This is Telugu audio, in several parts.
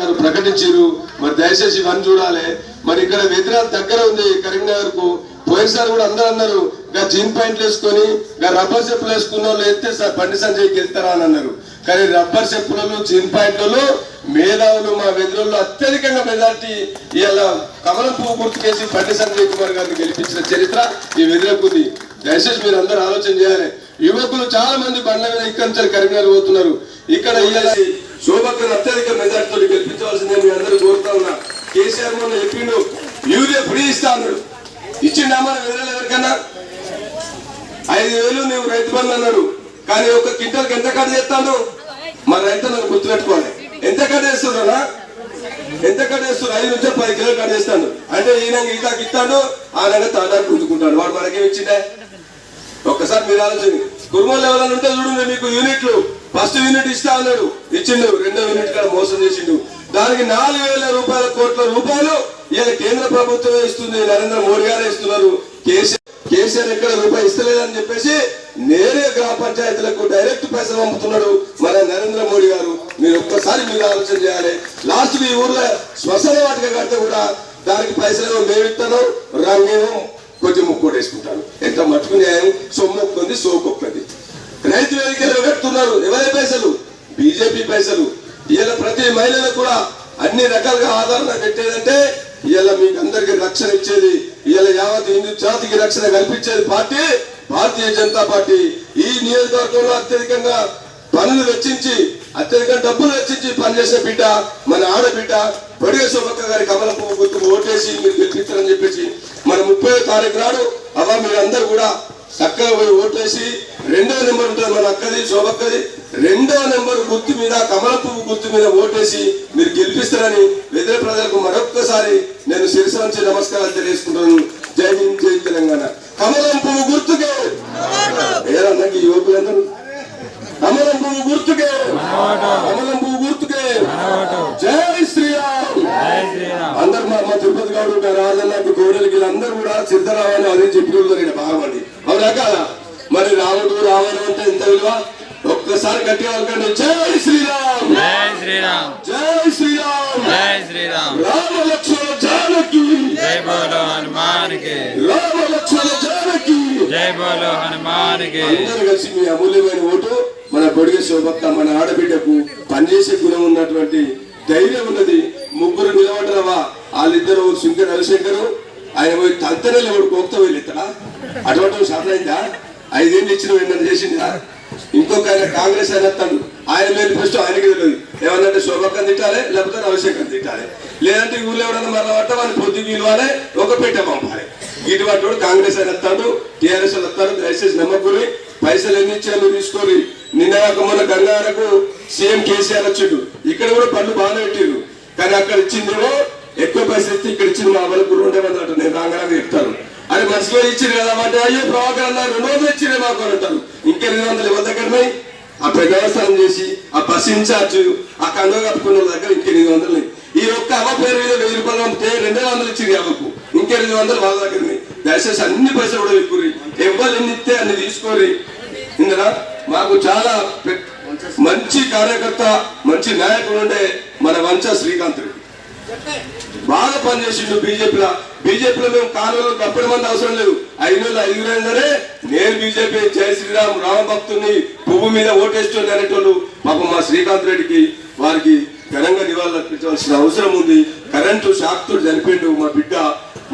గారు ప్రకటించారు. మరి దయచేసి ఇవన్నీ చూడాలి. మరి ఇక్కడ వెదిరాల దగ్గర ఉంది కరీంనగర్కు పోయినసారి కూడా అందరూ అన్నారు ఇంకా జీన్ పాయింట్లు వేసుకొని ఇంకా రబ్బర్ చెప్పులు వేసుకున్న వాళ్ళు ఎత్తే సార్ బండి సంజయ్ గెలుతారా అని అన్నారు. కానీ రబ్బర్ చెప్పులలో జీన్ పాయింట్లలో మేధావులు మా వెదురుల్లో అత్యధికంగా మెజార్టీ ఇవాళ కమలం పువ్వు గుర్తుకేసి బండి సంజయ్ కుమార్ గారిని గెలిపించిన చరిత్ర ఈ వెదురకు ఉంది. దయచేసి మీరు అందరూ ఆలోచన చేయాలి. యువకులు చాలా మంది బండ్ల మీద ఇక్కడి నుంచి కరీంనగర్ పోతున్నారు. ఇక్కడ ఇవాళ శోభక్కను అత్యధిక మెజార్టీతో గెలిపించవలసిందే మీ అందరూ కోరుతా ఉన్నా. కేసీఆర్ మొన్న చెప్పిండు యూరియా ఫ్రీ ఇస్తా అన్నాడు. ఇచ్చిండా మన వెదరలు ఎవరికన్నా? ఐదు వేలు నువ్వు రైతు బంధు అన్నాడు. కానీ ఒక క్వింటల్కి ఎంత కట్ చేస్తాను మా రైతు నన్ను గుర్తుపెట్టుకోవాలి. ఎంత కట్ చేస్తున్నారా ఎంత కట్ ఐదు నుంచి పది కిలోలు కట్ చేస్తాను అంటే ఈయన ఈతాకి ఇస్తాడు ఆయన తాటాకు గుంజుకుంటాడు. వాడు మనకేం ఇచ్చిండే? ఒక్కసారి మీరు ఆలోచన కుర్మలు ఎవరైనా ఉంటే చూడండి మీకు యూనిట్లు. ఫస్ట్ యూనిట్ ఇస్తా అన్నాడు ఇచ్చిండు. రెండో యూనిట్ కూడా మోసం చేసిండు. దానికి నాలుగు వేల రూపాయల కోట్ల రూపాయలు ఇలా కేంద్ర ప్రభుత్వమే ఇస్తుంది. నరేంద్ర మోడీ గారే ఇస్తున్నారు. కేసీఆర్ కేసీఆర్ ఎక్కడ రూపాయి ఇస్తలేదని చెప్పేసి నేరే గ్రామ పంచాయతీలకు డైరెక్ట్ పైసలు పంపుతున్నాడు మన నరేంద్ర మోడీ గారు. మీరు ఒక్కసారి మీరు ఆలోచన చేయాలి. లాస్ట్ మీ ఊర్లో శ్మశాన వాటిక కడితే కూడా దానికి పైసలు మేమిస్తాను రంగేమో కొంచెం ముక్కోటేసుకుంటాను. ఎంత మట్టుకు న్యాయం? సొమ్ము ఒక్కంది సోకొక్కది రైతు వేదికలు పెడుతున్నారు. ఎవరి పైసలు? బీజేపీ పైసలు. ఇవాళ ప్రతి మహిళలకు కూడా అన్ని రకాలుగా ఆదరణ పెట్టేదంటే ఇవాళ మీకు అందరికి రక్షణ ఇచ్చేది ఇవాళ యావత్ హిందూ జాతికి రక్షణ కల్పించేది పార్టీ భారతీయ జనతా పార్టీ. ఈ నియోజకవర్గంలో అత్యధికంగా పనులు వెచ్చించి అత్యధికంగా డబ్బులు వెచ్చించి పనిచేసిన బిడ్డ మన ఆడబిడ్డ బడిగ శోభక్క గారి కమల పువ్వు గుర్తుకు ఓటేసి మీరు గెలిపించారని చెప్పేసి మన ముప్పై తారీఖు నాడు మీరు మీరందరూ కూడా చక్కగా పోయి ఓట్లేసి రెండో నెంబర్ ఉంటుంది మన అక్కది శోభక్కది రెండో నెంబర్ గుర్తు మీద కమల పువ్వు గుర్తు మీద ఓటేసి మీరు గెలిపిస్తారని వెదిర ప్రజలకు మరొక్కసారి నేను శిరస నుంచి నమస్కారాలు తెలియజేసుకుంటాను జై హింద్ జై తెలంగాణ. కమలం పువ్వు గుర్తుకే. ఈ యువకులందరూ కమలం పువ్వు గుర్తుకే కమలం పువ్వు గుర్తుకే జై శ్రీరామ్. అందరు మా మా తిరుపతి గౌడ్ గారు రాజన్నకి గోడలకి వీళ్ళందరూ కూడా సిద్ధరామని అదే చెప్పిన నేను అవునా కాదా మరి రాముడు రావణం అంటే ఎంత విలువ? ఒక్కసారి గట్టిగా అనుకోండి. జై శ్రీరామ్. జై శ్రీరామ్. జై శ్రీరామ్. జై శ్రీరామ్. రామ లక్ష్మణ జానకి. జై బోలో హనుమాన్కి రామ లక్ష్మణ జానకి. జై బోలో హనుమాన్కి అందరూ కలిసి మీ అమూల్యమైన ఓటు మన శివభక్త శోభక్క మన ఆడబిడ్డకు పనిచేసే గుణం ఉన్నటువంటి ధైర్యం ఉన్నది. ముగ్గురు నిలబడరావా వాళ్ళిద్దరు శంకర్ రవిశంకరు ఆయన పోయి తంతనే లేవుడు కోక్త వెళ్ళి అటువంటి శాతం ఐదేళ్ళు ఇచ్చిన ఏమన్నా చేసిందా? ఇంకొక ఆయన కాంగ్రెస్ ఆయన అత్తాడు ఆయన మేనిఫెస్టో ఆయనకి తెలియదు. ఏమన్నంటే శోభకం తిట్టాలి లేకపోతే రవిశంకర్ తిట్టాలి. లేదంటే ఊర్లో ఊళ్ళో ఎవడన్నా మరల పట్ట వాళ్ళని పొద్దుకి ఇవ్వాలి ఒక పెట్టె పంపాలి. ఇటువంటి కాంగ్రెస్ ఆయన వస్తాడు టీఆర్ఎస్ వాళ్ళు వస్తారు దయచేసి నమ్మకూరి. పైసలు ఎన్ని ఇచ్చారు తీసుకొని నిన్న మొన్న గంగారకు సీఎం కేసీఆర్ వచ్చాడు. ఇక్కడ కూడా పనులు బాగానే పెట్టారు కానీ అక్కడ ఇచ్చిందేమో ఎక్కువ పైసలు ఇస్తే ఇక్కడ ఇచ్చింది మా వాళ్ళకు రెండేమంది అంటారు నేను రాగానే చెప్తాను. అది మంచిగా ఇచ్చింది కదా అంటే అయ్యో ప్రభాకర్ అన్నారు రెండు వందలు ఇచ్చిందే మాకు అని అంటారు. రెండు వందలు ఎవరి దగ్గర ఆ పెద్ద చేసి ఆ బస్ ఇన్ఛార్జ్ ఆ కంద కప్పుకున్న దగ్గర ఇంకెనిమిది వందలు ఈ ఒక్క అవ్వ పేరు మీద వెయ్యి రూపాయలు పంపితే రెండు వందలు ఇచ్చింది అవ్వకు. ఇంకెనిమిది వందలు వాళ్ళ దగ్గర ఉన్నాయి. దయచేసి అన్ని పైసలు కూడా ఎక్కువ ఎవరు ఎన్ని ఇస్తే అన్ని తీసుకోరి ఇందులో మాకు చాలా మంచి కార్యకర్త మంచి నాయకుడు ఉండే మన వంచ శ్రీకాంత్ రెడ్డి. బాగా పనిచేసిండు బీజేపీలో బీజేపీలో మేము కాలంలో తప్పటి మంది అవసరం లేదు. ఐదు వేల ఐదుగురైనా నేను బీజేపీ జయ శ్రీరామ్ రామ భక్తుని పువ్వు మీద ఓటేస్తుంది అనేటోళ్ళు పాపం మా శ్రీకాంత్ రెడ్డికి వారికి ఘనంగా నివాళులు అర్పించవలసిన అవసరం ఉంది. కరెంటు షాక్తో చనిపోయిండు మా బిడ్డ.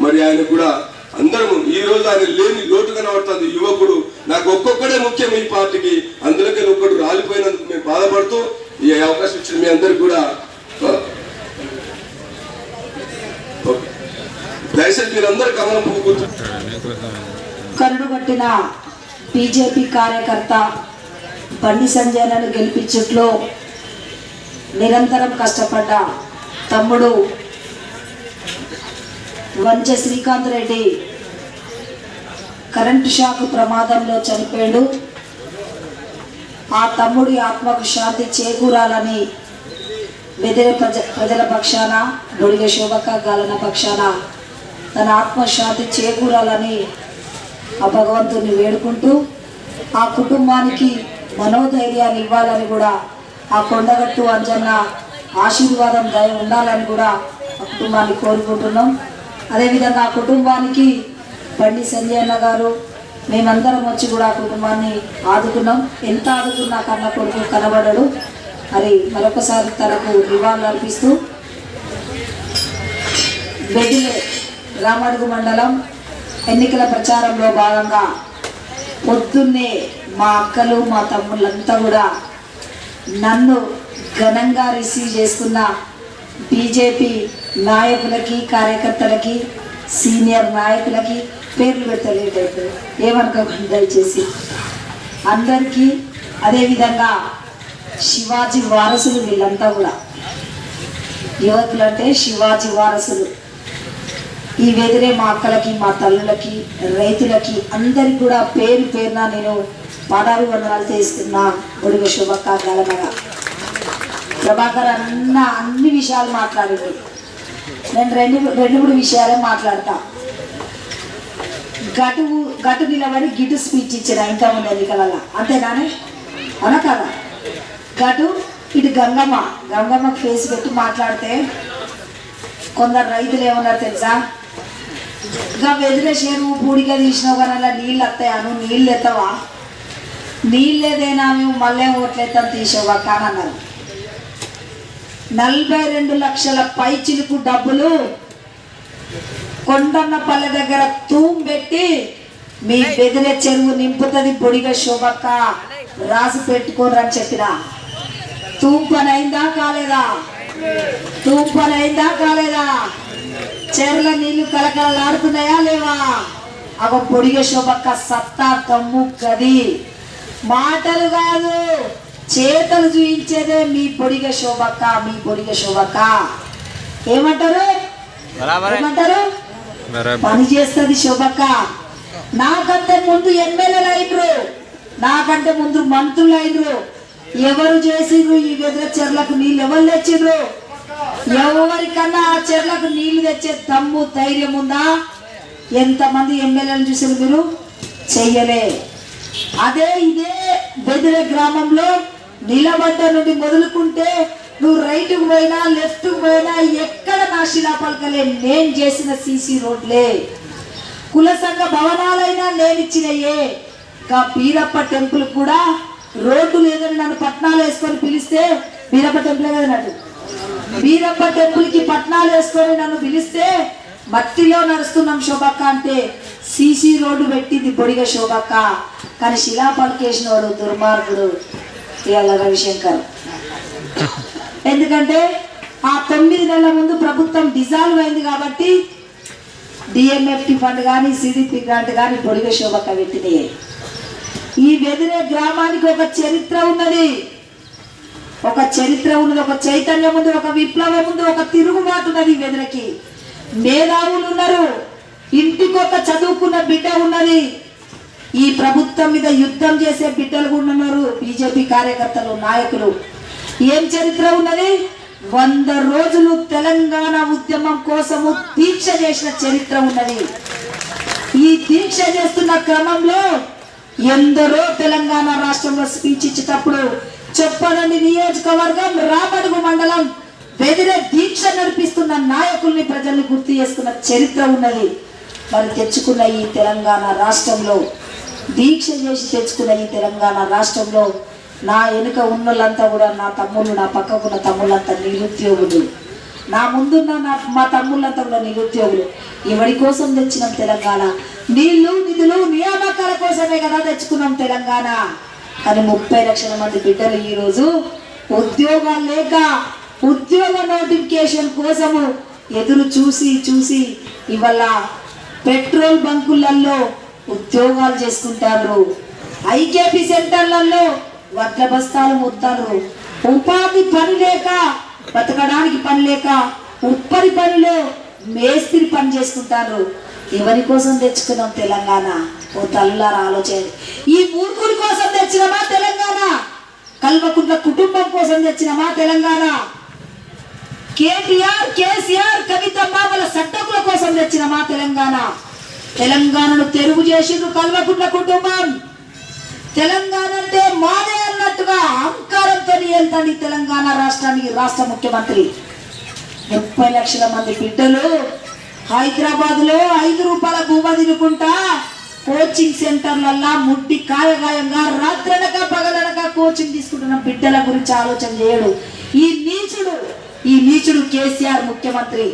మరి ఆయన కూడా అందరము ఈ రోజు ఆయన లేని లోటు కనబడుతుంది యువకుడు నాకు ఒక్కొక్కడే ముఖ్యం ఈ పార్టీకి. అందులోకి ఒక్కడు రాలిపోయినందుకు మేము బాధపడుతూ ఈ అవకాశం ఇచ్చిన మీ అందరికి కూడా దయచేసి మీరందరూ కమలం పువ్వు కరుడు కరుడుగట్టిన బీజేపీ కార్యకర్త బండి సంజయనను గెలిపించుట్లో నిరంతరం కష్టపడ్డ తమ్ముడు వంచ శ్రీకాంత్ రెడ్డి. కరెంటు షాక్ ప్రమాదంలో చనిపోయాడు. ఆ తమ్ముడి ఆత్మకు శాంతి చేకూరాలని బెదిరి ప్రజ ప్రజల పక్షాన బొడిగ శోభక గాలన పక్షాన తన ఆత్మశాంతి చేకూరాలని ఆ భగవంతుని వేడుకుంటూ ఆ కుటుంబానికి మనోధైర్యాన్ని ఇవ్వాలని కూడా ఆ కొండగట్టు అంజన్న ఆశీర్వాదం దయ ఉండాలని కూడా ఆ కుటుంబాన్ని కోరుకుంటున్నాం. అదేవిధంగా ఆ కుటుంబానికి బండి సంజయ్ అన్న గారు మేమందరం వచ్చి కూడా ఆ కుటుంబాన్ని ఆదుకున్నాం. ఎంత ఆదుకున్నా కన్న కొడుకు కనబడడు. మరి మరొకసారి తనకు నివాళులు అర్పిస్తూ బెదిలే రామడుగు మండలం ఎన్నికల ప్రచారంలో భాగంగా పొద్దున్నే మా అక్కలు మా తమ్ముళ్ళంతా కూడా నన్ను ఘనంగా రిసీవ్ చేసుకున్న బీజేపీ నాయకులకి కార్యకర్తలకి సీనియర్ నాయకులకి పేర్లు పెట్టలేటట్టు ఏమనుకోకండి దయచేసి. అందరికీ అదేవిధంగా శివాజీ వారసులు వీళ్ళంతా కూడా. యువకులు అంటే శివాజీ వారసులు. ఈ వెదిరే మా అక్కలకి మా తల్లులకి రైతులకి అందరికి కూడా పేరు పేరున నేను పాదాలు వందనాలు చేస్తున్నా. ఒడిగ శుభకార్యాలనగా ప్రభాకర్ అన్న అన్ని విషయాలు మాట్లాడింది నేను రెండు రెండు మూడు విషయాలే మాట్లాడతా. గటు గటు నిలబడి గిటు స్పీచ్ ఇచ్చిన ఇంకా ముందు ఎన్నికలలో అంతేనానే అన కదా? గటు ఇటు గంగమ్మ. గంగమ్మకు ఫేస్ పెట్టి మాట్లాడితే కొందరు రైతులు ఏమన్నారు తెలుసా? ఇంకా వెదిరే చేను పూడిగా తీసినావు కానీ అలా నీళ్ళు వస్తాయాను నీళ్ళు ఎత్తవా? నీళ్ళేదైనా మేము మళ్ళీ ఓట్లెత్తాను తీసేవా? కానన్నారు నలభై రెండు లక్షల పై చిలుకు డబ్బులు కొండన్నపల్లె దగ్గర తూం పెట్టి మీ బెదిరే చెరువు నింపుతుంది పొడిగా శోభక్క. రాసి పెట్టుకోరు అని చెప్పిన. తూం పని అయిందా కాలేదా? తూం పని అయిందా కాలేదా? చెర్ల నీళ్ళు కలకలలాడుతున్నాయా లేవా? అగ పొడిగ శోభక్క సత్తా తమ్ము గది. మాటలు కాదు. చేతలు చూయించేదే మీ పొడిగ శోభక్క మీ పొడిగ శోభక్క. ఏమంటారు? ఏమంటారు? పని చేస్తుంది శోభక్క. నాకంటే ముందు ఎమ్మెల్యేలు అయినరు. నాకంటే ముందు మంత్రులు అయినరు. ఎవరు చేసిండ్రు ఈ వెదర చెర్లకు నీళ్ళు ఎవరు తెచ్చిండ్రు ఎవరికన్నా ఆ చెర్లకు నీళ్ళు తెచ్చే దమ్ము ధైర్యం ఉందా? ఎంతమంది ఎమ్మెల్యేలు చూసారు మీరు? చెయ్యలే. అదే ఇదే బెదిరే గ్రామంలో నిలబడ్డ నుండి మొదలుకుంటే నువ్వు రైట్కు పోయినా లెఫ్ట్కు పోయినా ఎక్కడ నా శిలా పలకలే నేను చేసిన సీసీ రోడ్లే. కుల సంఘ భవనాలైనా నేను ఇచ్చినయే. ఇంకా బీరప్ప టెంపుల్ కూడా రోడ్డు లేదని నన్ను పట్నాలు వేసుకొని పిలిస్తే బీరప్ప టెంపులే కదా నటు బీరప్ప టెంపుల్కి పట్నాలు వేసుకొని నన్ను పిలిస్తే మట్టిలో నడుస్తున్నాం శోభక్క అంటే సీసీ రోడ్డు పెట్టింది బొడిగ శోభక్క. కానీ శిలాపలకేసిన వాడు దుర్మార్గుడు. ఇవాళ రవిశంకర్. ఎందుకంటే ఆ తొమ్మిది నెలల ముందు ప్రభుత్వం డిజాల్వ్ అయింది కాబట్టి డిఎంఎఫ్టి ఫండ్ కానీ సిడిపి గ్రాంట్ కానీ పొడిగ శోభక పెట్టినాయి ఈ వెదిరే గ్రామానికి ఒక చరిత్ర ఉన్నది. ఒక చరిత్ర ఉన్నది ఒక చైతన్యం ఉంది ఒక విప్లవం ఉంది ఒక తిరుగుబాటు ఉన్నది ఈ వెదరకి. మేధావులు ఉన్నారు. ఇంటికొక చదువుకున్న బిడ్డ ఉన్నది. ఈ ప్రభుత్వం మీద యుద్ధం చేసే బిడ్డలు కూడా ఉన్నారు. బీజేపీ కార్యకర్తలు నాయకులు. ఏం చరిత్ర ఉన్నది? వంద రోజులు తెలంగాణ ఉద్యమం కోసము దీక్ష చేసిన చరిత్ర ఉన్నది. ఈ దీక్ష చేస్తున్న క్రమంలో ఎందరో తెలంగాణ రాష్ట్రంలో స్పీచ్ ఇచ్చేటప్పుడు చెప్పనండి నియోజకవర్గం రామడుగు మండలం బెదిరే దీక్ష నడిపిస్తున్న నాయకుల్ని ప్రజల్ని గుర్తు చేసుకున్న చరిత్ర ఉన్నది. మరి తెచ్చుకున్న ఈ తెలంగాణ రాష్ట్రంలో దీక్ష చేసి తెచ్చుకున్న ఈ తెలంగాణ రాష్ట్రంలో నా వెనుక ఉన్నోళ్ళంతా కూడా నా తమ్ముళ్ళు నా పక్కకున్న తమ్ముళ్ళంతా నిరుద్యోగులు. నా ముందున్న నా మా తమ్ముళ్ళంతా కూడా నిరుద్యోగులు. ఎవరి కోసం తెచ్చినాం తెలంగాణ. నీళ్ళు నిధులు నియామకాల కోసమే కదా తెచ్చుకున్నాం తెలంగాణ. కానీ ముప్పై లక్షల మంది బిడ్డలు ఈరోజు ఉద్యోగాలు లేక ఉద్యోగ నోటిఫికేషన్ కోసము ఎదురు చూసి చూసి ఇవాళ పెట్రోల్ బంకులలో ఉద్యోగాలు చేసుకుంటారు. ఐకేపీ సెంటర్లలో వడ్ల బస్తాలు ముత్తారు. ఉపాధి పని లేక బతకడానికి పని లేక ఉప్పరి పనిలో మేస్త్రి పని చేసుకుంటారు. ఎవరి కోసం తెచ్చుకున్నాం తెలంగాణ? ఓ తల్లులారా ఆలోచన ఈ మూర్ఖుడి కోసం తెచ్చినమా తెలంగాణ? కల్వకుంట్ల కుటుంబం కోసం తెచ్చినమా తెలంగాణ? కేటీఆర్ కేసీఆర్ కవిత బాబుల సట్టకుల కోసం తెచ్చినమా తెలంగాణ? తెలంగాణను తెలుగు చేసిండ్రు కల్వకుంట్ల కుటుంబం. తెలంగాణ అంటే మాదే అన్నట్టుగా అహంకారంతో వెళ్తాడు తెలంగాణ రాష్ట్రానికి రాష్ట్ర ముఖ్యమంత్రి. ముప్పై లక్షల మంది బిడ్డలు హైదరాబాద్లో ఐదు రూపాయల భూమ తినుకుంటా కోచింగ్ సెంటర్లల్లా ముట్టి కాయగాయంగా రాత్రనక పగలనక కోచింగ్ తీసుకుంటున్న బిడ్డల గురించి ఆలోచన చేయడు. ఈ నీచుడు ఈ నీచుడు కేసీఆర్ ముఖ్యమంత్రి.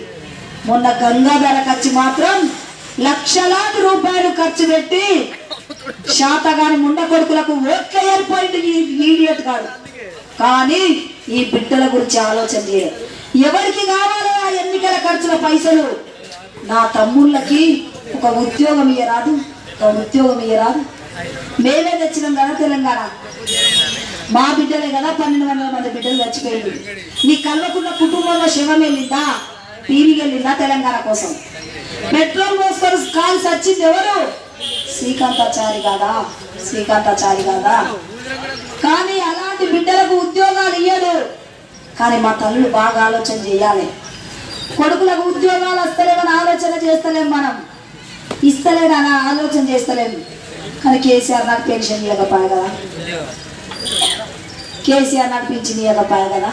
మొన్న గంగాధర మాత్రం లక్షలాది రూపాయలు ఖర్చు పెట్టి శాతగాని ముండ కొడుకులకు ఓట్ల ఏర్పాటు ఈడియట్ కాదు కానీ ఈ బిడ్డల గురించి ఆలోచన చేయరు ఎవరికి కావాలో ఆ ఎన్నికల ఖర్చుల పైసలు? నా తమ్ముళ్ళకి ఒక ఉద్యోగం ఇయ్యరాదు ఒక ఉద్యోగం ఇయ్యరాదు. మేమే తెచ్చినాం కదా తెలంగాణ. మా బిడ్డలే కదా పన్నెండు వందల మంది బిడ్డలు చచ్చిపోయింది నీ కల్వకున్న కుటుంబంలో శవం వెళ్ళిందా టీవీకి వెళ్ళిందా తెలంగాణ కోసం. పెట్రోల్ పోసుకొని కాల్స్ వచ్చింది ఎవరు? శ్రీకాంతాచారి కాదా? శ్రీకాంతాచారి కాదా? కానీ అలాంటి బిడ్డలకు ఉద్యోగాలు ఇయ్యడు. కానీ మా తల్లులు బాగా ఆలోచన చేయాలి. కొడుకులకు ఉద్యోగాలు వస్తలేమని ఆలోచన చేస్తలేం మనం. ఇస్తలేడని ఆలోచన చేస్తలేము కానీ కేసీఆర్ నాకు పెన్షన్ ఇవ్వకపోయా కదా. కేసీఆర్ నాకు పింఛన్ ఇవ్వకపోయా కదా.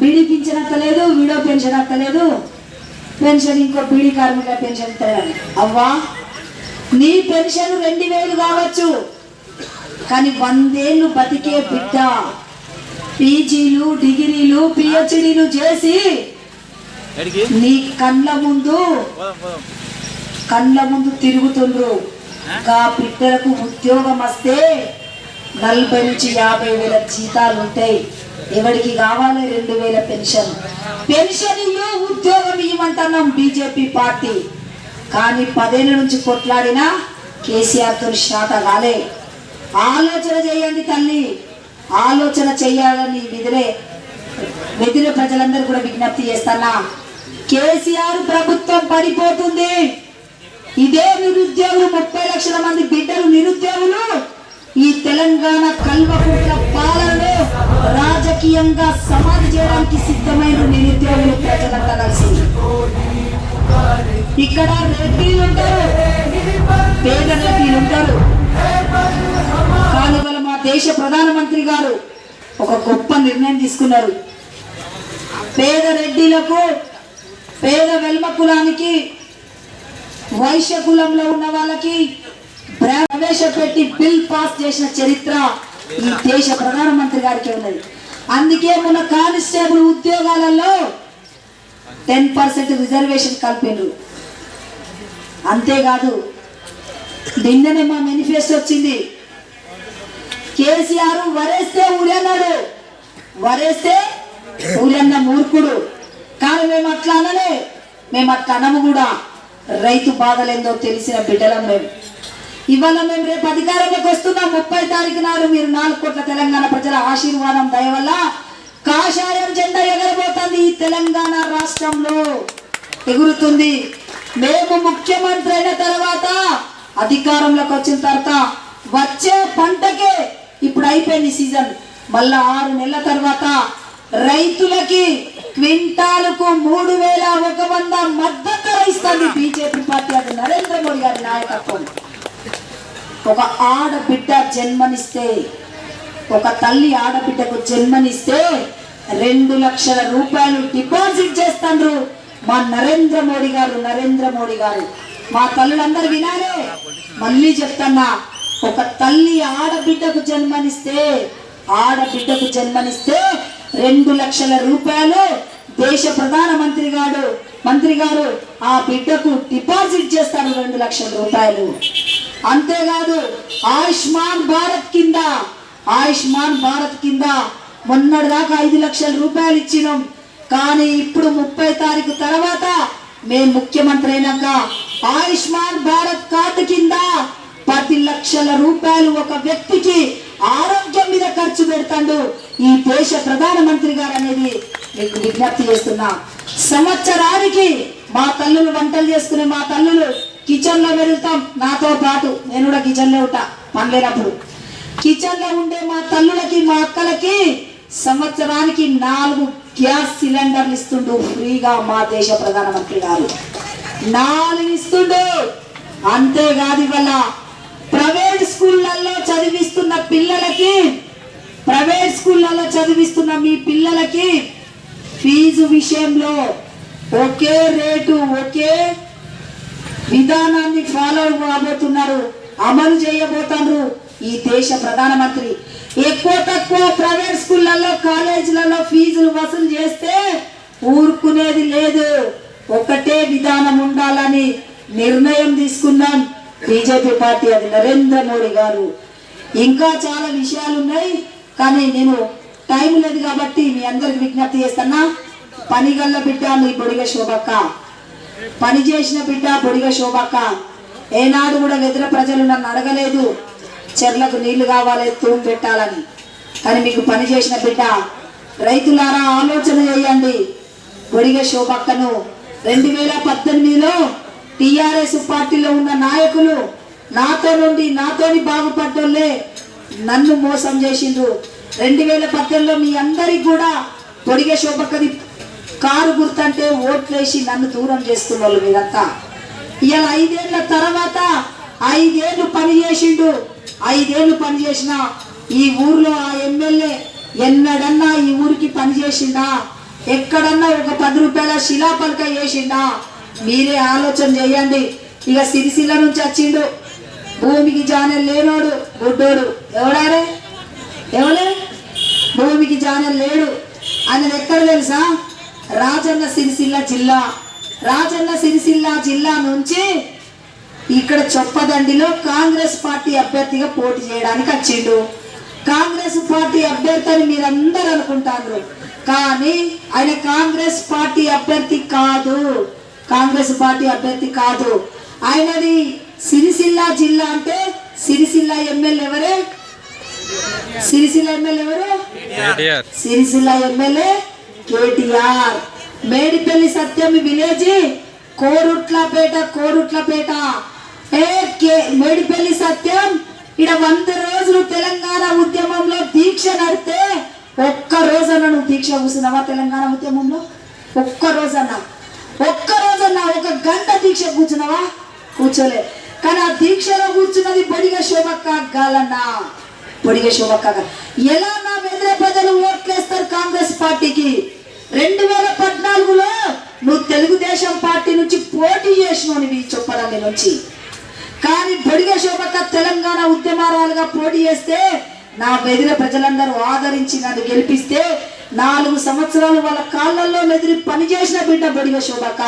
బీడీ పింఛన్ అత్తలేదు వీడో పెన్షన్ అత్తలేదు పెన్షన్ ఇంకో బీడీ కార్మికుల పెన్షన్ ఇస్తాడు అవ్వా నీ పెన్షన్ రెండు వేలు కావచ్చు. కానీ వందేళ్ళు బతికే బిడ్డ పీజీలు డిగ్రీలు పిహెచ్డీలు చేసి నీ కళ్ళ ముందు కళ్ళ ముందు తిరుగుతుండ్రు. గా బిడ్డలకు ఉద్యోగం వస్తే నలభై నుంచి యాభై వేల జీతాలు ఉంటాయి ఎవరికి కావాలి రెండు వేల పెన్షన్? పెన్షన్ ఇయ్యో ఉద్యోగం ఇవ్వమంటున్నాం బీజేపీ పార్టీ. కానీ పదేళ్ళ నుంచి కొట్లాడినా కేసీఆర్తో శాత కాలే. ఆలోచన చేయండి తల్లి. ఆలోచన చేయాలని విధులే వెదిరే ప్రజలందరూ కూడా విజ్ఞప్తి చేస్తానా కేసీఆర్ ప్రభుత్వం పడిపోతుంది. ఇదే నిరుద్యోగులు ముప్పై లక్షల మంది బిడ్డలు నిరుద్యోగులు. ఈ తెలంగాణ కల్వకుంట్ల పాలనలో రాజకీయంగా సమాధి చేయడానికి సిద్ధమైన నిరుద్యోగులు ప్రజలంతా కలిసి ఇక్కడ రెడ్డిలు ఉంటారు. పేద రెడ్డిలు ఉంటారు. కానీ మా దేశ ప్రధానమంత్రి గారు ఒక గొప్ప నిర్ణయం తీసుకున్నారు. పేద రెడ్డిలకు పేద వెల్మ కులానికి వైశ్య కులంలో ఉన్న వాళ్ళకి ప్రవేశపెట్టి బిల్ పాస్ చేసిన చరిత్ర ఈ దేశ ప్రధాన మంత్రి గారికి ఉన్నది. అందుకే మన కానిస్టేబుల్ ఉద్యోగాలలో టెన్ పర్సెంట్ రిజర్వేషన్ కల్పిండ్రు. అంతేకాదు నిన్ననే మా మేనిఫెస్టో వచ్చింది. కేసీఆర్ వరేస్తే ఊరన్నాడు. వరేస్తే ఊరన్న మూర్ఖుడు. కానీ మేము అట్లా అనలే. మేము అట్లా అనము కూడా. రైతు బాధలేందో తెలిసిన బిడ్డలం మేము. ఇవాళ మేము రేపు అధికారంలోకి వస్తున్నాం. ముప్పై తారీఖు నాడు మీరు నాలుగు కోట్ల తెలంగాణ ప్రజల ఆశీర్వాదం దయవల్ల కాషాయం జెండా ఎగరబోతుంది ఈ తెలంగాణ రాష్ట్రంలో. ఎగురుతుంది. మేము ముఖ్యమంత్రి అయిన తర్వాత అధికారంలోకి వచ్చిన తర్వాత వచ్చే పంటకే ఇప్పుడు అయిపోయింది సీజన్. మళ్ళా ఆరు నెలల తర్వాత రైతులకి క్వింటాలకు మూడు వేల ఒక వంద మద్దతు ఇస్తుంది బీజేపీ పార్టీ అది నరేంద్ర మోడీ గారి నాయకత్వం. ఒక ఆడబిడ్డ జన్మనిస్తే ఒక తల్లి ఆడబిడ్డకు జన్మనిస్తే రెండు లక్షల రూపాయలు డిపాజిట్ చేస్తాండ్రు మా నరేంద్ర మోడీ గారు నరేంద్ర మోడీ గారు. మా తల్లులందరూ వినాలే. మళ్ళీ చెప్తున్నా ఒక తల్లి ఆడబిడ్డకు జన్మనిస్తే ఆడబిడ్డకు జన్మనిస్తే రెండు లక్షల రూపాయలు దేశ ప్రధాన మంత్రి గారు మంత్రి గారు ఆ బిడ్డకు డిపాజిట్ చేస్తారు రెండు లక్షల రూపాయలు. అంతేకాదు ఆయుష్మాన్ భారత్ కింద ఆయుష్మాన్ భారత్ కింద మొన్నటి దాకా ఐదు లక్షల రూపాయలు ఇచ్చినాం. కానీ ఇప్పుడు ముప్పై తారీఖు తర్వాత మేము ముఖ్యమంత్రి అయినాక ఆయుష్మాన్ భారత్ కార్డు కింద పది లక్షల రూపాయలు ఒక వ్యక్తికి ఆరోగ్యం మీద ఖర్చు పెడతాడు ఈ దేశ ప్రధానమంత్రి గారు అనేది మీకు విజ్ఞప్తి చేస్తున్నా. సంవత్సరానికి మా తల్లులు వంటలు చేసుకునే మా తల్లులు కిచెన్లో వెళ్తాం. నాతో పాటు నేను కూడా కిచెన్లో ఉంటా పనిలేనప్పుడు కిచెన్లో ఉండే మా తల్లులకి మా అక్కలకి సంవత్సరానికి నాలుగు గ్యాస్ సిలిండర్లు ఇస్తుండు ఫ్రీగా మా దేశ ప్రధానమంత్రి గారు. నాలుగు ఇస్తుండు. అంతేకాదు ఇవాళ ప్రైవేట్ స్కూళ్ళల్లో చదివిస్తున్న పిల్లలకి ప్రైవేట్ స్కూళ్ళల్లో చదివిస్తున్న మీ పిల్లలకి ఫీజు విషయంలో ఒకే రేటు ఒకే విధానాన్ని ఫాలో కాబోతున్నారు అమలు చేయబోతున్నారు ఈ దేశ ప్రధానమంత్రి. ఎక్కువ తక్కువ ప్రైవేట్ స్కూళ్ళల్లో కాలేజీలలో ఫీజులు వసూలు చేస్తే ఊరుకునేది లేదు. ఒకటే విధానం ఉండాలని నిర్ణయం తీసుకున్నాం బీజేపీ పార్టీ అది నరేంద్ర మోడీ గారు. ఇంకా చాలా విషయాలు ఉన్నాయి కానీ నేను టైం లేదు కాబట్టి మీ అందరికి విజ్ఞప్తి చేస్తున్నా. పని గల్ల బిడ్డ మీ బొడిగ శోభక్క. పని చేసిన బిడ్డ బొడిగ శోభక్క. ఏనాడు కూడా వెదర ప్రజలు నన్ను అడగలేదు. చెర్లకు నీళ్ళు కావాలి తూము పెట్టాలని. కానీ మీకు పని చేసిన బిడ్డ రైతులారా ఆలోచన చేయండి. పొడిగ శోభక్కను. రెండు వేల పద్దెనిమిదిలో టిఆర్ఎస్ పార్టీలో ఉన్న నాయకులు నాతో నుండి నాతోని బాగుపడ్డోళ్ళే నన్ను మోసం చేసిండ్రు. రెండు వేల పద్దెనిమిదిలో మీ అందరికి కూడా పొడిగే శోభక్కది కారు గుర్తంటే ఓట్లేసి నన్ను దూరం చేస్తున్న వాళ్ళు మీరంతా. ఇలా ఐదేళ్ళ తర్వాత ఐదేళ్ళు పని చేసిండు. ఐదేళ్ళు పని చేసిన ఈ ఊర్లో ఆ ఎమ్మెల్యే ఎన్నడన్నా ఈ ఊరికి పని చేసిండా? ఎక్కడన్నా ఒక పది రూపాయల శిలాపలక వేసిండా? మీరే ఆలోచన చేయండి. ఇక సిరిసిల్ల నుంచి వచ్చిండు. భూమికి జానం లేనోడు గుడ్డోడు. ఎవడారే? ఎవడే భూమికి జానం లేడు. ఆయన ఎక్కడ తెలుసా? రాజన్న సిరిసిల్ల జిల్లా. రాజన్న సిరిసిల్ల జిల్లా నుంచి ఇక్కడ చొప్పదండిలో కాంగ్రెస్ పార్టీ అభ్యర్థిగా పోటీ చేయడానికి వచ్చిండు. కాంగ్రెస్ పార్టీ అభ్యర్థి అని మీరందరూ అనుకుంటారు కానీ ఆయన కాంగ్రెస్ పార్టీ అభ్యర్థి కాదు. కాంగ్రెస్ పార్టీ అభ్యర్థి కాదు. ఆయనది సిరిసిల్ల జిల్లా అంటే సిరిసిల్ల ఎమ్మెల్యే ఎవరే? సిరిసిల్ల ఎమ్మెల్యే ఎవరు? సిరిసిల్ల ఎమ్మెల్యే కేటీఆర్. మేడిపల్లి సత్యం విలేజ్ కోరుట్లపేట కోరుట్లపేట. ఏ కే మేడిపల్లి సత్యం ఇక్కడ వంద రోజులు తెలంగాణ ఉద్యమంలో దీక్ష నడితే ఒక్క రోజన్నా నువ్వు దీక్ష కూర్చున్నావా తెలంగాణ ఉద్యమంలో? ఒక్క రోజన్నా. ఒక్క రోజన్నా ఒక గంట దీక్ష కూర్చున్నావా? కూర్చోలే. కానీ ఆ దీక్షలో కూర్చున్నది బొడిగ శోభక్క గాలన్నా. పొడిగే శోభక్క ఎలా నా వెదిరే ప్రజలు ఓట్లేస్తారు కాంగ్రెస్ పార్టీకి? రెండు వేల పద్నాలుగులో నువ్వు తెలుగుదేశం పార్టీ నుంచి పోటీ చేసినావు నీ చొప్పదండి నుంచి కానీ బొడిగ శోభక్క తెలంగాణ ఉద్యమారాలుగా పోటీ చేస్తే నా బెదిర ప్రజలందరూ ఆదరించి నన్ను గెలిపిస్తే నాలుగు సంవత్సరాలు వాళ్ళ కాళ్ళల్లో మెదిరి పనిచేసిన బిడ్డ బొడిగ శోభక్క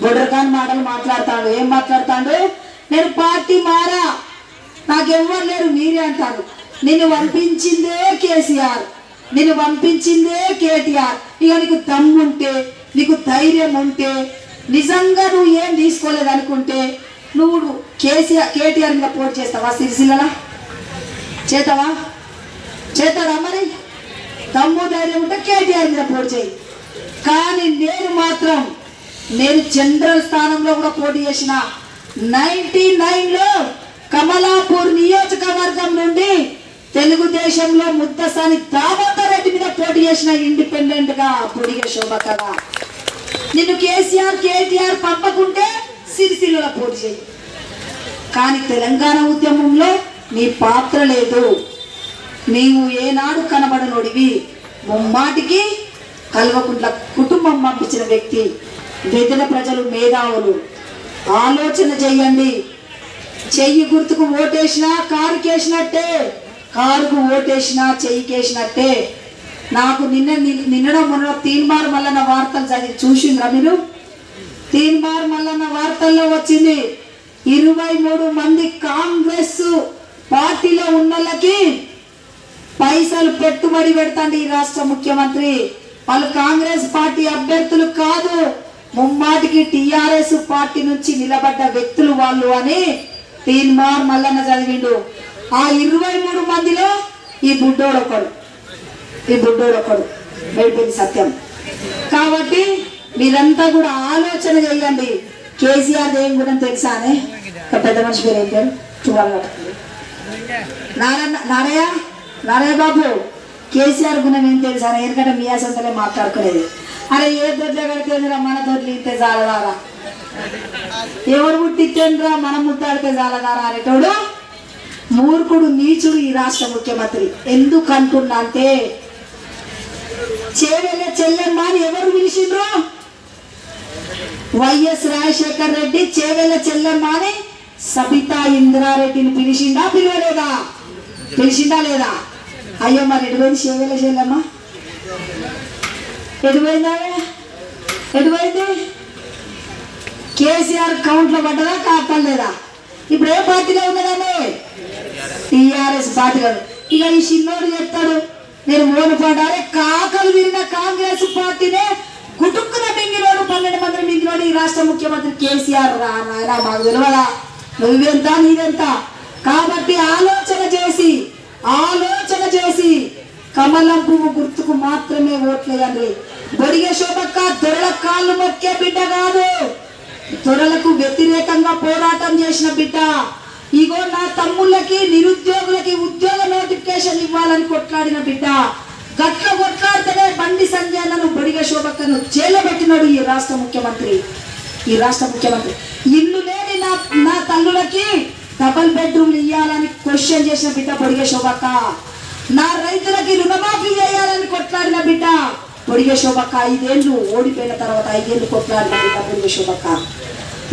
బొడర్గాన్ మాటలు మాట్లాడతాడు ఏం మాట్లాడతాడు? నేను పార్టీ మారా నాకెవ్వరు లేరు మీరే అంటారు. నిన్ను పంపించిందే కేసీఆర్. నిన్ను పంపించిందే కేటీఆర్. ఇక నీకు దమ్ముంటే నీకు ధైర్యం ఉంటే నిజంగా నువ్వు ఏం తీసుకోలేదు అనుకుంటే నువ్వు కేసీఆర్ కేటీఆర్ మీద పోటీ చేస్తావా సిరిసిల్లలా? చేతావా చేతారా మరి? దమ్ము ధైర్యం ఉంటే కేటీఆర్ మీద పోటీ చేయి. కానీ నేను మాత్రం నేను జనరల్ స్థానంలో కూడా పోటీ చేసిన నైన్టీ నైన్లో కమలాపూర్ నియోజకవర్గం నుండి తెలుగుదేశంలో ముద్దసాని దామోదర్ రెడ్డి మీద పోటీ చేసిన ఇండిపెండెంట్గా పొడిగే శోభకగా నిన్ను కేసీఆర్ కేటీఆర్ పంపకుంటే సిరిసిల్లలో పోటీ చేయి. కానీ తెలంగాణ ఉద్యమంలో నీ పాత్ర లేదు. నీవు ఏనాడు కనబడనోడివి. ముమ్మాటికి కల్వకుంట్ల కుటుంబం పంపించిన వ్యక్తి వెదల ప్రజలు మేధావులు. ఆలోచన చెయ్యండి చెయ్యి గుర్తుకు ఓటేసినా కారుకేసినట్టే. కారుకు ఓటేసినా చేయికేసినట్టే. నాకు నిన్న నిన్నడం మొన్న తీన్మార్ మల్లన్న వార్తలు చదివి చూసిండ్రా మీరు? తీన్మార్ మల్లన్న వార్తల్లో వచ్చింది ఇరవై మూడు మంది కాంగ్రెస్ పార్టీలో ఉన్నోళ్ళకి పైసలు పెట్టుబడి పెడతాండి ఈ రాష్ట్ర ముఖ్యమంత్రి. వాళ్ళు కాంగ్రెస్ పార్టీ అభ్యర్థులు కాదు ముమ్మాటికి టిఆర్ఎస్ పార్టీ నుంచి నిలబడ్డ వ్యక్తులు వాళ్ళు అని తీన్మార్ మల్లన్న చదివిండు. ఆ ఇరవై మూడు మందిలో ఈ బుడ్డోడు ఒకడు. ఈ బుడ్డోడు ఒకడు. బయటది సత్యం. కాబట్టి మీరంతా కూడా ఆలోచన చేయండి. కేసీఆర్ ఏం కూడా తెలుసా అని? ఒక పెద్ద మనిషి పేరు ఏం పేరు? చూడాలి నారాయణ నారయ్య నారయ్య బాబు కేసీఆర్ గుణం ఏం తెలుసా ఎందుకంటే మీ అసంతలే మాట్లాడుకునేది. అరే ఏ దొడ్లో కడితేందిరా మన దొడ్లు ఇంతే జాలదారా? ఎవరు పుట్టితేంద్రా మనం ముట్టాడితే జాలదారా అనేటోడు? మూర్ఖుడు నీచుడు ఈ రాష్ట్ర ముఖ్యమంత్రి. ఎందుకు అంటున్నా అంటే చేవెళ్ళ చెల్లెమ్మ అని ఎవరు పిలిచిండ్రు? వైఎస్ రాజశేఖర్ రెడ్డి చేవెళ్ళ చెల్లెమ్మ అని సబితా ఇంద్రారెడ్డిని పిలిచిండా పిలవలేదా? పిలిచిందా లేదా? అయ్యో మరి ఎటుపోయింది చేవెళ్ళ చెల్లెమ్మ? ఎటుపోయిందా ఎటుపోయింది కేసీఆర్ కౌంట్లో పడ్డదా కాపడలేదా? ఇప్పుడు ఏ పార్టీలో ఉన్నదండి టిఆర్ఎస్ పార్టీలో ఇక ఈ చిన్నోడు చెప్తాడు నేను ఓటు పడాలి కాకలు విరిన కాంగ్రెస్ పార్టీనే కుటుక్కున మింగినోడు పన్నెండు మంది మింగినోడు ఈ రాష్ట్ర ముఖ్యమంత్రి కేసీఆర్. రా నాయన మాకు తెలియదా నువ్వెంత నీదెంత కాబట్టి ఆలోచన చేసి ఆలోచన చేసి కమలం పువ్వు గుర్తుకు మాత్రమే ఓట్లేయండి. బొడిగ శోభక్క దొరల కాళ్ళు మొక్కే బిడ్డ కాదు. దొరలకు వ్యతిరేకంగా పోరాటం చేసిన బిడ్డ. ఇగో నా తమ్ముళ్ళకి నిరుద్యోగులకి ఉద్యోగ నోటిఫికేషన్ ఇవ్వాలని కొట్లాడిన బిడ్డ గట్ల కొట్లాడితేనే బండి సంజయ్ బొడిగ శోభక్కను జైల్లో పెట్టినాడు ఈ రాష్ట్ర ముఖ్యమంత్రి. ఈ రాష్ట్ర ముఖ్యమంత్రి. ఇల్లు లేని నా నా తల్లులకి డబల్ బెడ్రూమ్లు ఇవ్వాలని క్వశ్చన్ చేసిన బిడ్డ బొడిగ శోభక్క. నా రైతులకి రుణమాఫీ చేయాలని కొట్లాడిన బిడ్డ పొడిగే శోభక్క. ఐదేళ్ళు ఓడిపోయిన తర్వాత ఐదేళ్ళు కొట్లాడిన బిడ్డ పొడిగే శోభక్క.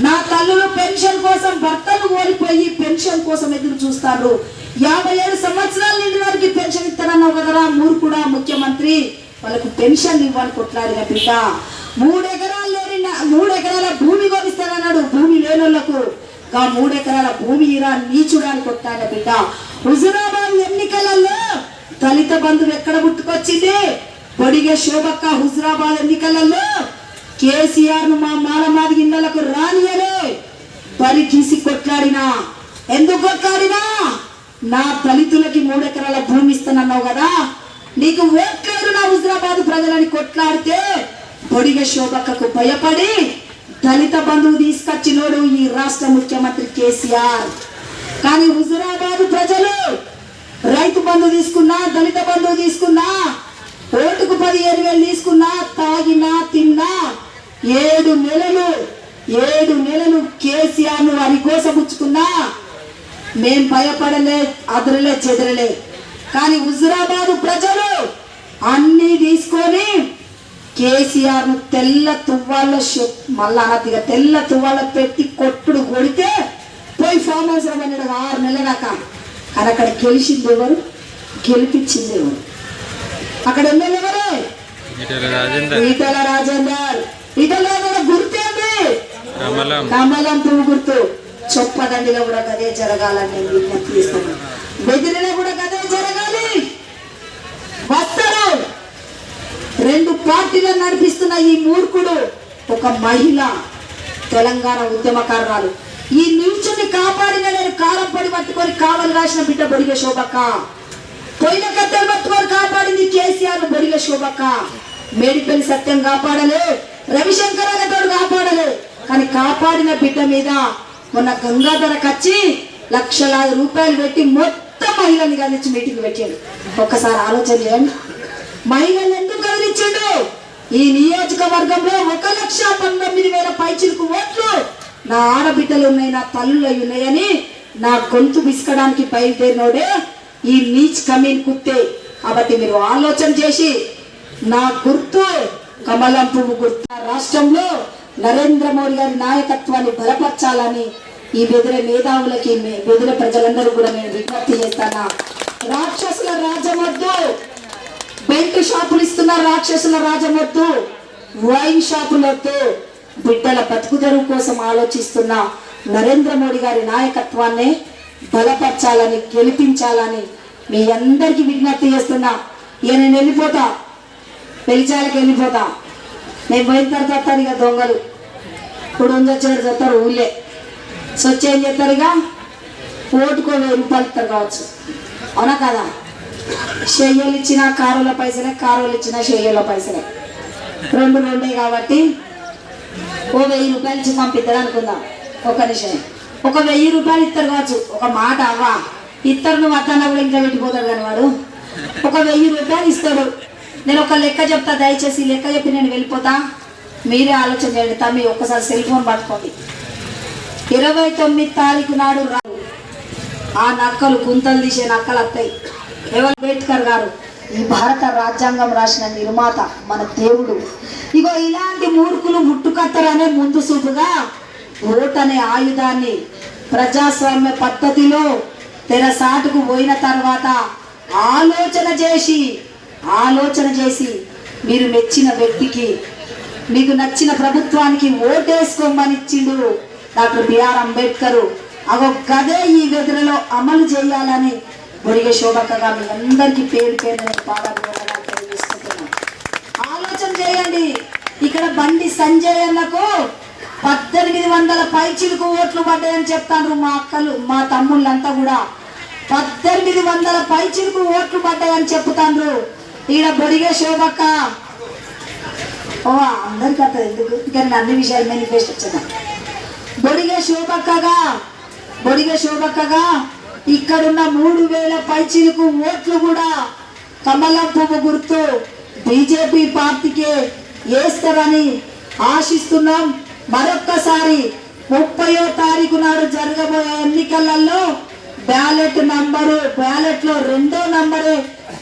నా తల్లులు పెన్షన్ కోసం భర్తలు ఓడిపోయి పెన్షన్ కోసం ఎదురు చూస్తారు. యాభై ఏడు సంవత్సరాలు నిండిన వారికి పెన్షన్ ఇస్తానన్నావు కదరా మూర్ఖుడా ముఖ్యమంత్రి. వాళ్ళకు పెన్షన్ ఇవ్వని కొట్లాడిన బిడ్డ మూడు ఎకరాలు లేని మూడు ఎకరాల భూమి కొనిస్తానన్నాడు భూమి లేనోళ్ళకు. కా మూడు ఎకరాల భూమి ఇరా నీ అని కొట్టాడ బిడ్డ హుజురాబాద్ ఎన్నికలలో దళిత బంధువు ఎక్కడ పుట్టుకొచ్చింది? పొడిగే శోభక్క హుజురాబాద్ ఎన్నికలలో కేసీఆర్ను మా మాలమాది గిన్నెలకు రానియలే. పరి గీసి కొట్లాడినా. ఎందుకు కొట్లాడినా? నా దళితులకి మూడెకరాల భూమి ఇస్తానన్నావు కదా. నీకు ఓట్లేరు నా హుజరాబాద్ ప్రజలని కొట్లాడితే పొడిగ శోభకకు భయపడి దళిత బంధువు తీసుకొచ్చినోడు ఈ రాష్ట్ర ముఖ్యమంత్రి కేసీఆర్. కానీ హుజరాబాద్ ప్రజలు రైతు బంధు తీసుకున్నా దళిత బంధువు తీసుకున్నా ఓటుకు పదిహేను వేలు తీసుకున్నా తాగినా తిన్నా ఏడు నెలలు ఏడు నెలలు కేసీఆర్ను వరి కోసపుచ్చుకున్నా మేం భయపడలే అదరలే చెదరలే. కానీ హుజురాబాద్ ప్రజలు అన్ని తీసుకొని కేసీఆర్ను తెల్ల తువ్వాళ్ళ మళ్ళా తెల్ల తువ్వాళ్ళ పెట్టి కొట్టుడు కొడితే పోయి ఫామ్ హౌస్లో పన్నాడు ఆరు నెలల దాకా. కానీ అక్కడ గెలిచింది ఎవరు? గెలిపించింది ఎవరు? అక్కడ ఎమ్మెల్యే ఎవరు? ఈటల రాజేందర్. ఈటల రాజేందర్ గుర్తేంది కమలం. పువ్వు గుర్తు. చొప్పదండిలో కూడా గదే జరగాలని నేను విజ్ఞప్తి బెదిరిలో కూడా గదే జరగాలి. వస్తారు. రెండు పార్టీలను నడిపిస్తున్న ఈ మూర్ఖుడు ఒక మహిళ తెలంగాణ ఉద్యమకారురాలు. ఈ నిల్చుని కాపాడిన నేను కారం పడి పట్టుకొని కావలి రాసిన బిడ్డ బొడిగ శోభక్క. పోయిన కత్తెలు పట్టుకొని కాపాడింది కేసీఆర్ బొడిగ శోభక్క. మేడిపల్లి సత్యం కాపాడలే. రవిశంకర్ అనేటోడు కాపాడలే. కానీ కాపాడిన బిడ్డ మీద మొన్న గంగాధర కచ్చి లక్షలాది రూపాయలు పెట్టి మొత్తం మహిళని కదిలించి మీటింగ్ పెట్టాడు. ఒక్కసారి ఆలోచన చేయండి. మహిళలు ఎందుకు కదిలించాడు? ఈ నియోజకవర్గంలో ఒక లక్ష పంతొమ్మిది వేల పైచిలకు ఓట్లు నా ఆడబిడ్డలు ఉన్నాయి నా తల్లులు అయి ఉన్నాయని నా గొంతు బిస్కడానికి బయలుదేరినోడే ఈ నీచ్ కమీన్ కుత్తే. కాబట్టి మీరు ఆలోచన చేసి నా గుర్తు కమలం పువ్వు గుర్తు రాష్ట్రంలో నరేంద్ర మోడీ గారి నాయకత్వాన్ని బలపరచాలని ఈ బెదిరే మేధావులకి బెదిరే ప్రజలందరూ కూడా నేను విజ్ఞప్తి చేస్తానా? రాక్షసుల రాజమొద్దు! బెల్ట్ షాపులు ఇస్తున్న రాక్షసుల రాజమొద్దు! వైన్ షాపులొద్దు బిడ్డల బతుకుదెరువు కోసం ఆలోచిస్తున్న నరేంద్ర మోడీ గారి నాయకత్వాన్ని బలపరచాలని గెలిపించాలని మీ అందరికీ విజ్ఞప్తి చేస్తున్నా. ఈయన నేను వెళ్ళిపోతా వెలిచాలకి వెళ్ళిపోతా. నేను పోయిన తర్వాత వస్తారు ఇక దొంగలు. ఇప్పుడు ఉందొచ్చాడు చెప్తారు ఊళ్ళే. సో ఏం చేస్తారు ఇక? ఓటుకో వెయ్యి రూపాయలు ఇస్తారు కావచ్చు. అవునా కదా? షెయ్యలు ఇచ్చిన కారుల పైసలే కారులు ఇచ్చిన షెయ్యల పైసలే. రెండు రెండే కాబట్టి ఓ వెయ్యి రూపాయలు ఇచ్చి పంపిద్దాం అనుకుందాం. ఒక నిమిషం ఒక వెయ్యి రూపాయలు ఇస్తారు కావచ్చు. ఒక మాట అవ్వా. ఇద్దరు నువ్వు అత్తన్న కూడా ఇంకా పెట్టిపోతాడు కానీ వాడు. ఒక వెయ్యి రూపాయలు ఇస్తాడు. నేను ఒక లెక్క చెప్తా దయచేసి ఈ లెక్క చెప్పి నేను వెళ్ళిపోతా. మీరే ఆలోచన చేయండి తమ్మి ఒక్కసారి సెల్ ఫోన్ పట్టుకోండి. ఇరవై తొమ్మిది తారీఖు నాడు రావు ఆ నక్కలు గుంతలు తీసే నక్కలు వస్తాయి ఎవరు? అంబేద్కర్ గారు. ఈ భారత రాజ్యాంగం రాసిన నిర్మాత మన దేవుడు. ఇగో ఇలాంటి మూర్ఖులు ముట్టుకత్తరనే ముందు సూపుగా ఓట్ అనే ఆయుధాన్ని ప్రజాస్వామ్య పద్ధతిలో తెరసాటుకు పోయిన తర్వాత ఆలోచన చేసి ఆలోచన చేసి మీరు మెచ్చిన వ్యక్తికి మీకు నచ్చిన ప్రభుత్వానికి ఓటేసుకోమనిచ్చిండు డాక్టర్ బిఆర్ అంబేద్కర్. అగో గదే ఈ వెదురులో అమలు చేయాలని బొడిగ శోభక్కగా మీ అందరికీ పేరు పేరు నేను తెలియజేసుకుంటున్నాను. ఆలోచన చేయండి. ఇక్కడ బండి సంజయ్ అన్నకు పద్దెనిమిది వందల పైచిలకు ఓట్లు పడ్డాయని చెప్తాను మా అక్కలు మా తమ్ముళ్ళంతా కూడా. పద్దెనిమిది వందల పైచిలకు ఓట్లు పడ్డాయని చెప్తాండ్రు. ఈడ బొడిగే శోభక్క ఓ అందరికి అర్థం ఎందుకు? ఇంకా అన్ని విషయాలు మేనిఫెస్ట్ వచ్చాను బొడిగే శోభక్కగా బొడిగే శోభక్కగా ఇక్కడున్న మూడు వేల పైచిలకు ఓట్లు కూడా కమలం పువ్వు గుర్తు బీజేపీ పార్టీకే వేస్తారని ఆశిస్తున్నాం. మరొక్కసారి ముప్పయో తారీఖు నాడు జరగబోయే ఎన్నికలలో బ్యాలెట్ నంబరు బ్యాలెట్లో రెండో నంబరే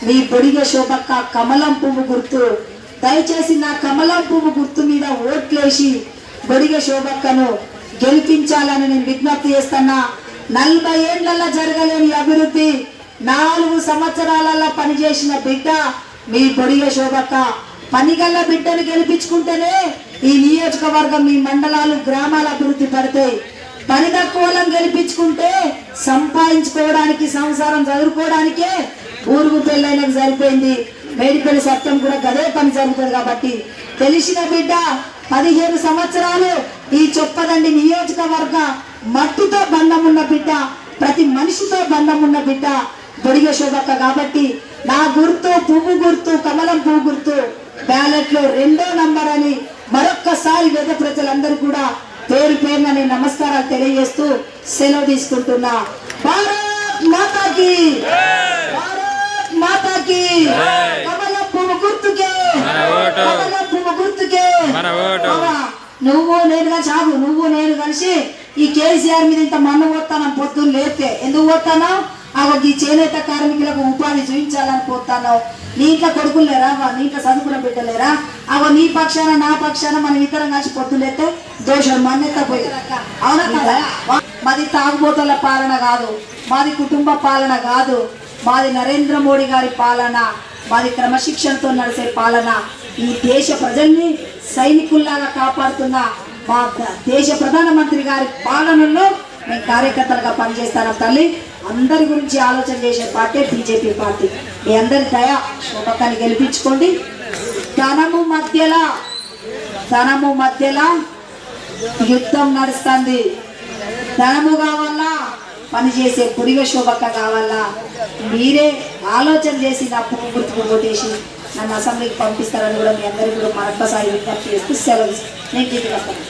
మీ బొడిగ శోభక్క కమలం పువ్వు గుర్తు. దయచేసి నా కమలం పువ్వు గుర్తు మీద ఓట్లేసి బొడిగ శోభక్కను గెలిపించాలని నేను విజ్ఞప్తి చేస్తున్నా. నలభై ఏళ్ళలో జరగలేని అభివృద్ధి నాలుగు సంవత్సరాలలో పనిచేసిన బిడ్డ మీ బొడిగ శోభక్క. పనిగల్ల బిడ్డను గెలిపించుకుంటేనే ఈ నియోజకవర్గం మీ మండలాలు గ్రామాల అభివృద్ధి పడతాయి. పని తక్కువలం గెలిపించుకుంటే సంపాదించుకోవడానికి సంసారం చదువుకోవడానికే ఊరుగు పెళ్ళైనకు సరిపోయింది. మేడిపల్లి సత్యం కూడా గదే పని జరుగుతుంది కాబట్టి తెలిసిన బిడ్డ పదిహేను సంవత్సరాలు ఈ చొప్పదండి నియోజకవర్గ మట్టితో బంధం ఉన్న బిడ్డ ప్రతి మనిషితో బంధం ఉన్న బిడ్డ బొడిగ శోభక్క కాబట్టి నా గుర్తు పువ్వు గుర్తు కమలం పువ్వు గుర్తు బ్యాలెట్లో రెండో నంబర్ అని మరొక్కసారి వేద ప్రజలందరూ కూడా పేరు పేరున నేను నమస్కారాలు తెలియజేస్తూ సెలవు తీసుకుంటున్నా. భారత్ మాతాకి! భారత్ మాతాకి. కమలం పువ్వు గుర్తుకే. కమలం పువ్వు గుర్తుకే. నువ్వు నేను కలిసి ఆగు నువ్వు నేను కలిసి ఈ కేసీఆర్ మీద ఇంత మన్ను పోతాను పొద్దున్న లేతే ఎందుకు పోతాను అగో ఈ చేనేత కార్మికులకు ఉపాధి చూపించాలని పోతాను నీ ఇంట్లో కొడుకులు లేరా? వా, నీ ఇంట్లో చదువుకున్న బిడ్డలేరా అగో నీ పక్షాన నా పక్షాన మనం ఇద్దరం కలిసి పొద్దులేస్తే దోషం మన్నెత్త పోయి అవునా కదా మాది తాగుబోతుల పాలన కాదు. మాది కుటుంబ పాలన కాదు. మాది నరేంద్ర మోడీ గారి పాలన మాది క్రమశిక్షణతో నడిచే పాలన. ఈ దేశ ప్రజల్ని సైనికుల్లాగా కాపాడుతున్న మా దేశ ప్రధానమంత్రి గారి పాలనలో మేము కార్యకర్తలుగా పనిచేస్తాను తల్లి? అందరి గురించి ఆలోచన చేసే పార్టీ బీజేపీ పార్టీ. మీ అందరి దయ శోభకాన్ని గెలిపించుకోండి. ధనము మధ్యలా ధనము మధ్యలా యుద్ధం నడుస్తుంది. ధనము కావాలా? పనిచేసే పురిగ శోభక్క కావాలా? మీరే ఆలోచన చేసి నా పువ్వు గుర్తుకు ఓటేసి నన్ను అసెంబ్లీకి పంపిస్తారని కూడా మీ అందరికీ కూడా మరొకసారి విజ్ఞప్తి చేస్తూ సెలవు నేను ఇంటికి వస్తాను.